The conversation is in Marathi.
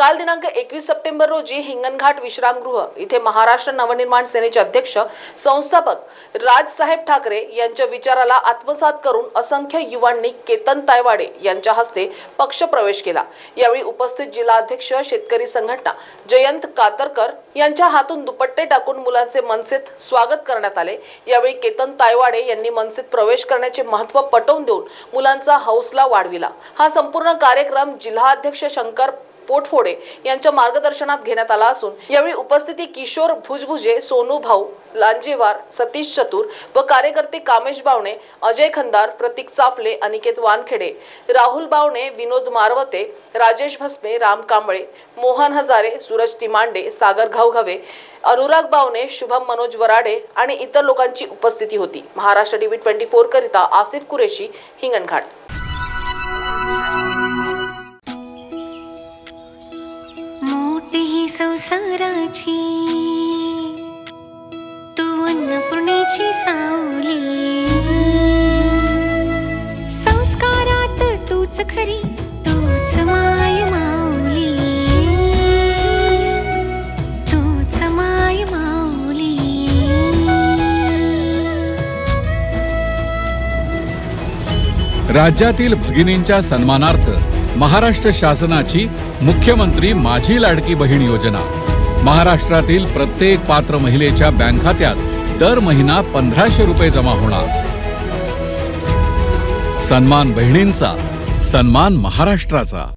काल दिनांक एकवीस सप्टेंबर रोजी हिंगणघाट विश्रामगृह इथे महाराष्ट्र नवनिर्माण सेनेचे अध्यक्ष संस्थापक राजसाहेब ठाकरे यांच्या विचाराला आत्मसात करून असंख्य युवांनी केतन तायवाडे यांच्या हस्ते पक्ष प्रवेश केला. यावेळी उपस्थित जिल्हाध्यक्ष शेतकरी संघटना जयंत कातरकर यांच्या हातून दुपट्टे टाकून मुलांचे मनसेत स्वागत करण्यात आले. यावेळी केतन तायवाडे यांनी मनसेत प्रवेश करण्याचे महत्त्व पटवून देऊन मुलांचा हौसला वाढविला. हा संपूर्ण कार्यक्रम जिल्हाध्यक्ष शंकर पोटफोडे यांच्या मार्गदर्शनात घेण्यात आला असून यावेळी उपस्थिती किशोर भुजभुजे सोनू भाऊ लांजेवार सतीश चतुर व कार्यकर्ते कामेश बावणे अजय खंदार प्रतीक चाफले अनिकेत वानखेडे राहुल बावणे विनोद मारवते राजेश भस्मे राम कांबळे मोहन हजारे सूरज तिमांडे सागर घावघावे अनुराग बावणे शुभम मनोज वराडे आणि इतर लोकांची उपस्थिती होती. महाराष्ट्र टीव्ही ट्वेंटी फोर करिता आसिफ कुरेशी हिंगणघाट. अन्नपूर्णेची सावली. संस्कारात तूच खरी तूच माय माऊली. तूच माय माऊली. राज्यातील भगिनींच्या सन्मानार्थ महाराष्ट्र शासनाची मुख्यमंत्री माझी लाडकी बहीण योजना. महाराष्ट्रातील प्रत्येक पात्र महिलेच्या बँक खात्यात दर महिना पंधराशे रुपये जमा होणार. सन्मान बहिणींचा सन्मान महाराष्ट्राचा.